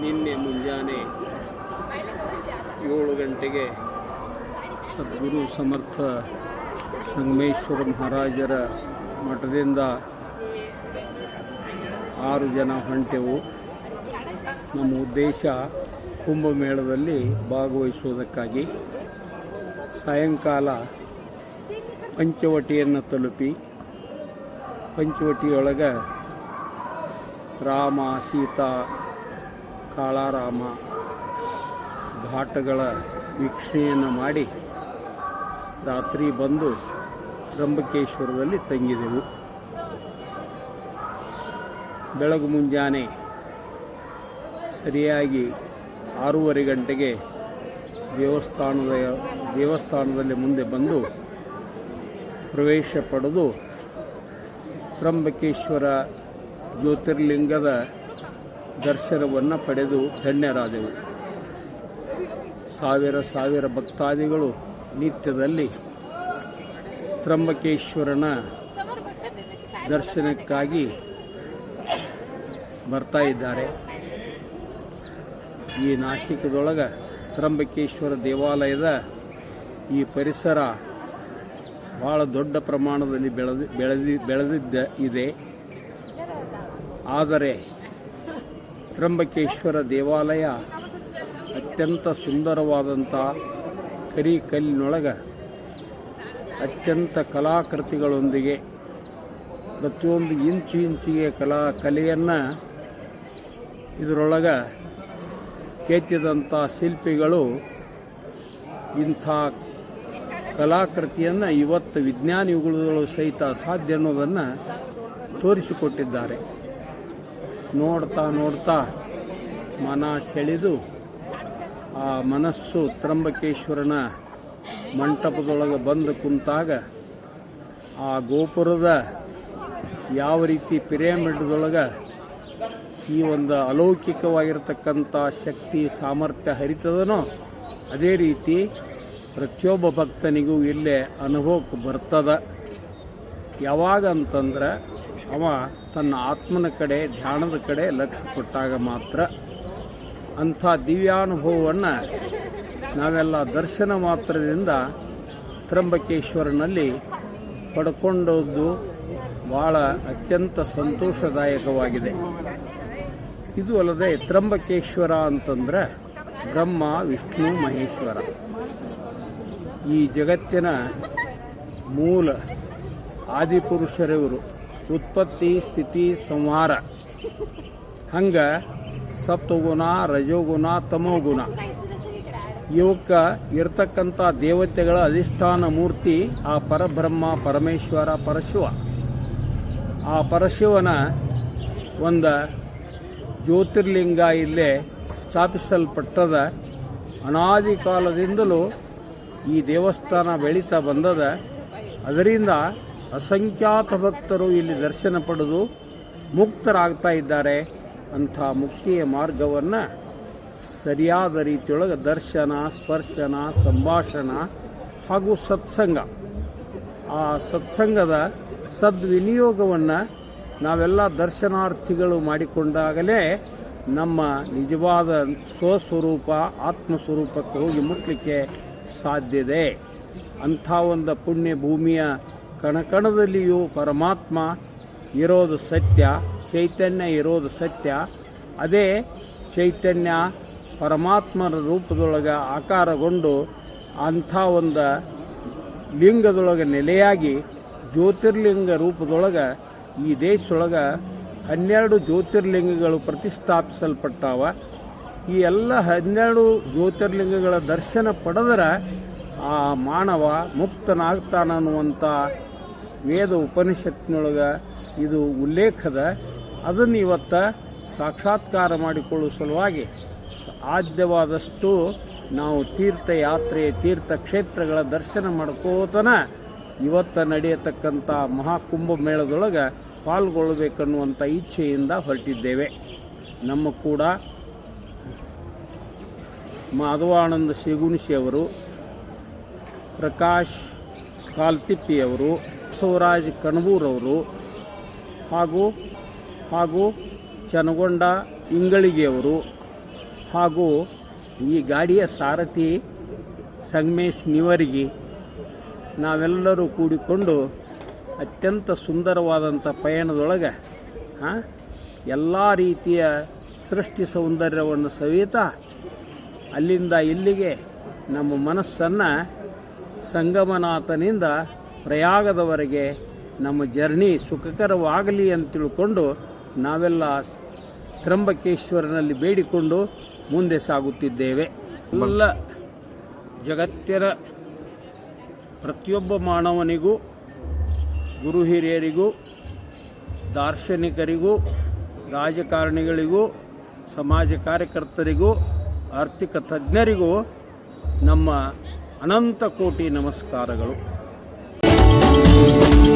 ನಿನ್ನೆ ಮುಂಜಾನೆ ಏಳು ಗಂಟೆಗೆ ಸದ್ಗುರು ಸಮರ್ಥ ಸಂಗಮೇಶ್ವರ ಮಹಾರಾಜರ ಮಠದಿಂದ ಆರು ಜನ ಹೊಂಟೆವು. ನಮ್ಮ ಉದ್ದೇಶ ಕುಂಭಮೇಳದಲ್ಲಿ ಭಾಗವಹಿಸುವುದಕ್ಕಾಗಿ ಸಾಯಂಕಾಲ ಪಂಚವಟಿಯನ್ನು ತಲುಪಿ ಪಂಚವಟಿಯೊಳಗೆ ರಾಮ, ಸೀತಾ ಕಾಳಾರಾಮ ಘಾಟಗಳ ವೀಕ್ಷಣೆಯನ್ನು ಮಾಡಿ ರಾತ್ರಿ ಬಂದು ತ್ರಂಬಕೇಶ್ವರದಲ್ಲಿ ತಂಗಿದೆವು. ಬೆಳಗು ಮುಂಜಾನೆ ಸರಿಯಾಗಿ ಆರೂವರೆ ಗಂಟೆಗೆ ದೇವಸ್ಥಾನದ ದೇವಸ್ಥಾನದಲ್ಲಿ ಮುಂದೆ ಬಂದು ಪ್ರವೇಶ ಪಡೆದು ತ್ರಂಬಕೇಶ್ವರ ಜ್ಯೋತಿರ್ಲಿಂಗದ ದರ್ಶನವನ್ನು ಪಡೆದು ಧನ್ಯರಾದೆವು. ಸಾವಿರ ಸಾವಿರ ಭಕ್ತಾದಿಗಳು ನಿತ್ಯದಲ್ಲಿ ತ್ರಂಬಕೇಶ್ವರನ ದರ್ಶನಕ್ಕಾಗಿ ಬರ್ತಾ ಇದ್ದಾರೆ. ಈ ನಾಸಿಕದೊಳಗೆ ತ್ರಂಬಕೇಶ್ವರ ದೇವಾಲಯದ ಈ ಪರಿಸರ ಭಾಳ ದೊಡ್ಡ ಪ್ರಮಾಣದಲ್ಲಿ ಬೆಳೆದು, ಬೆಳೆದಿ, ಬೆಳೆದಿದ್ದ ಇದೆ. ಆದರೆ ತ್ರಂಬಕೇಶ್ವರ ದೇವಾಲಯ ಅತ್ಯಂತ ಸುಂದರವಾದಂಥ ಕರಿ ಕಲ್ಲಿನೊಳಗೆ ಅತ್ಯಂತ ಕಲಾಕೃತಿಗಳೊಂದಿಗೆ ಪ್ರತಿಯೊಂದು ಇಂಚು ಇಂಚಿಗೆ ಕಲಾ ಕಲೆಯನ್ನು ಇದರೊಳಗೆ ಕೆತ್ತಿದಂಥ ಶಿಲ್ಪಿಗಳು ಇಂಥ ಕಲಾಕೃತಿಯನ್ನು ಇವತ್ತು ವಿಜ್ಞಾನಿಗಳು ಸಹಿತ ಸಾಧ್ಯ ಅನ್ನೋದನ್ನು ತೋರಿಸಿಕೊಟ್ಟಿದ್ದಾರೆ. ನೋಡ್ತಾ ನೋಡ್ತಾ ಮನ ಸೆಳೆದು ಆ ಮನಸ್ಸು ತ್ರಂಬಕೇಶ್ವರನ ಮಂಟಪದೊಳಗೆ ಬಂದು ಕುಂತಾಗ ಆ ಗೋಪುರದ ಯಾವ ರೀತಿ ಪಿರಾಮಿಡ್ದೊಳಗೆ ಈ ಒಂದು ಅಲೌಕಿಕವಾಗಿರ್ತಕ್ಕಂಥ ಶಕ್ತಿ, ಸಾಮರ್ಥ್ಯ ಹರಿತದನೋ ಅದೇ ರೀತಿ ಪ್ರತಿಯೊಬ್ಬ ಭಕ್ತನಿಗೂ ಇಲ್ಲೇ ಅನುಭವಕ್ಕೆ ಬರ್ತದ. ಯಾವಾಗ ಅಂತಂದ್ರೆ ಅವ ತನ್ನ ಆತ್ಮನ ಕಡೆ, ಧ್ಯಾನದ ಕಡೆ ಲಕ್ಷ್ಯ ಕೊಟ್ಟಾಗ ಮಾತ್ರ ಅಂಥ ದಿವ್ಯಾನುಭವವನ್ನು ನಾವೆಲ್ಲ ದರ್ಶನ ಮಾತ್ರದಿಂದ ತ್ರಂಬಕೇಶ್ವರನಲ್ಲಿ ಪಡ್ಕೊಂಡದ್ದು ಭಾಳ ಅತ್ಯಂತ ಸಂತೋಷದಾಯಕವಾಗಿದೆ. ಇದು ಅಲ್ಲದೆ ತ್ರಂಬಕೇಶ್ವರ ಅಂತಂದ್ರೆ ಬ್ರಹ್ಮ, ವಿಷ್ಣು, ಮಹೇಶ್ವರ. ಈ ಜಗತ್ತಿನ ಮೂಲ ಆದಿಪುರುಷರಿವರು ಉತ್ಪತ್ತಿ, ಸ್ಥಿತಿ, ಸಂಹಾರ. ಹಂಗೆ ಸತ್ವಗುಣ ರಜೋಗುಣ, ತಮೋಗುಣ. ಇವಕ್ಕೆ ಇರ್ತಕ್ಕಂಥ ದೇವತೆಗಳ ಅಧಿಷ್ಠಾನ ಮೂರ್ತಿ ಆ ಪರಬ್ರಹ್ಮ, ಪರಮೇಶ್ವರ, ಪರಶಿವ. ಆ ಪರಶಿವನ ಒಂದು ಜ್ಯೋತಿರ್ಲಿಂಗ ಇಲ್ಲೇ ಸ್ಥಾಪಿಸಲ್ಪಟ್ಟದ ಅನಾದಿ ಕಾಲದಿಂದಲೂ ಈ ದೇವಸ್ಥಾನ ಬೆಳೀತಾ ಬಂದದ. ಅದರಿಂದ ಅಸಂಖ್ಯಾತ ಭಕ್ತರು ಇಲ್ಲಿ ದರ್ಶನ ಪಡೆದು ಮುಕ್ತರಾಗ್ತಾ ಇದ್ದಾರೆ. ಅಂಥ ಮುಕ್ತಿಯ ಮಾರ್ಗವನ್ನು ಸರಿಯಾದ ರೀತಿಯೊಳಗೆ ದರ್ಶನ, ಸ್ಪರ್ಶನ, ಸಂಭಾಷಣ ಹಾಗೂ ಸತ್ಸಂಗ. ಆ ಸತ್ಸಂಗದ ಸದ್ವಿನಿಯೋಗವನ್ನು ನಾವೆಲ್ಲ ದರ್ಶನಾರ್ಥಿಗಳು ಮಾಡಿಕೊಂಡಾಗಲೇ ನಮ್ಮ ನಿಜವಾದ ಸ್ವಸ್ವರೂಪ, ಆತ್ಮಸ್ವರೂಪಕ್ಕೆ ಹೋಗಿ ಮುಟ್ಟಲಿಕ್ಕೆ ಸಾಧ್ಯತೆ ಅಂಥ ಒಂದು ಪುಣ್ಯ ಭೂಮಿಯ ಕಣಕಣದಲ್ಲಿಯೂ ಪರಮಾತ್ಮ ಇರೋದು ಸತ್ಯ, ಚೈತನ್ಯ ಇರೋದು ಸತ್ಯ. ಅದೇ ಚೈತನ್ಯ ಪರಮಾತ್ಮನ ರೂಪದೊಳಗೆ ಆಕಾರಗೊಂಡು ಅಂಥ ಒಂದು ಲಿಂಗದೊಳಗೆ ನೆಲೆಯಾಗಿ ಜ್ಯೋತಿರ್ಲಿಂಗ ರೂಪದೊಳಗೆ ಈ ದೇಶದೊಳಗೆ ಹನ್ನೆರಡು ಜ್ಯೋತಿರ್ಲಿಂಗಗಳು ಪ್ರತಿಷ್ಠಾಪಿಸಲ್ಪಟ್ಟಾವ. ಈ ಎಲ್ಲ ಹನ್ನೆರಡು ಜ್ಯೋತಿರ್ಲಿಂಗಗಳ ದರ್ಶನ ಪಡೆದರೆ ಆ ಮಾನವ ಮುಕ್ತನಾಗ್ತಾನನ್ನುವಂಥ ವೇದ ಉಪನಿಷತ್ತಿನೊಳಗೆ ಇದು ಉಲ್ಲೇಖದ ಅದನ್ನು ಇವತ್ತು ಸಾಕ್ಷಾತ್ಕಾರ ಮಾಡಿಕೊಳ್ಳುವ ಸಲುವಾಗಿ ಸಾಧ್ಯವಾದಷ್ಟು ನಾವು ತೀರ್ಥಯಾತ್ರೆ, ತೀರ್ಥಕ್ಷೇತ್ರಗಳ ದರ್ಶನ ಮಾಡ್ಕೋತನ ಇವತ್ತು ನಡೆಯತಕ್ಕಂಥ ಮಹಾಕುಂಭ ಮೇಳದೊಳಗೆ ಪಾಲ್ಗೊಳ್ಳಬೇಕನ್ನುವಂಥ ಇಚ್ಛೆಯಿಂದ ಹೊರಟಿದ್ದೇವೆ. ನಮ್ಮ ಕೂಡ ಮಾಧವಾನಂದ ಶಿಗುಣಿಸಿಯವರು, ಪ್ರಕಾಶ್ ಕಾಲ್ತಿಪ್ಪಿಯವರು ಬಸವರಾಜ್ ಕಣಬೂರವರು ಹಾಗೂ ಹಾಗೂ ಚನಗೊಂಡ ಇಂಗಳಿಗೆಯವರು ಹಾಗೂ ಈ ಗಾಡಿಯ ಸಾರಥಿ ಸಂಗಮೇಶ್ ನಿವರ್ಗಿ ನಾವೆಲ್ಲರೂ ಕೂಡಿಕೊಂಡು ಅತ್ಯಂತ ಸುಂದರವಾದಂಥ ಪಯಣದೊಳಗೆ ಎಲ್ಲ ರೀತಿಯ ಸೃಷ್ಟಿ ಸೌಂದರ್ಯವನ್ನು ಸವಿತಾ ಅಲ್ಲಿಂದ ಇಲ್ಲಿಗೆ ನಮ್ಮ ಮನಸ್ಸನ್ನು ಸಂಗಮನಾಥನಿಂದ ಪ್ರಯಾಗದವರೆಗೆ ನಮ್ಮ ಜರ್ನಿ ಸುಖಕರವಾಗಲಿ ಅಂತ ತಿಳ್ಕೊಂಡು ನಾವೆಲ್ಲ ತ್ರಂಬಕೇಶ್ವರನಲ್ಲಿ ಬೇಡಿಕೊಂಡು ಮುಂದೆ ಸಾಗುತ್ತಿದ್ದೇವೆ. ಎಲ್ಲ ಜಗತ್ತಿನ ಪ್ರತಿಯೊಬ್ಬ ಮಾನವನಿಗೂ, ಗುರು ಹಿರಿಯರಿಗೂ, ದಾರ್ಶನಿಕರಿಗೂ, ರಾಜಕಾರಣಿಗಳಿಗೂ, ಸಮಾಜ ಕಾರ್ಯಕರ್ತರಿಗೂ, ಆರ್ಥಿಕ ತಜ್ಞರಿಗೂ ನಮ್ಮ ಅನಂತ ಕೋಟಿ ನಮಸ್ಕಾರಗಳು. Thank you.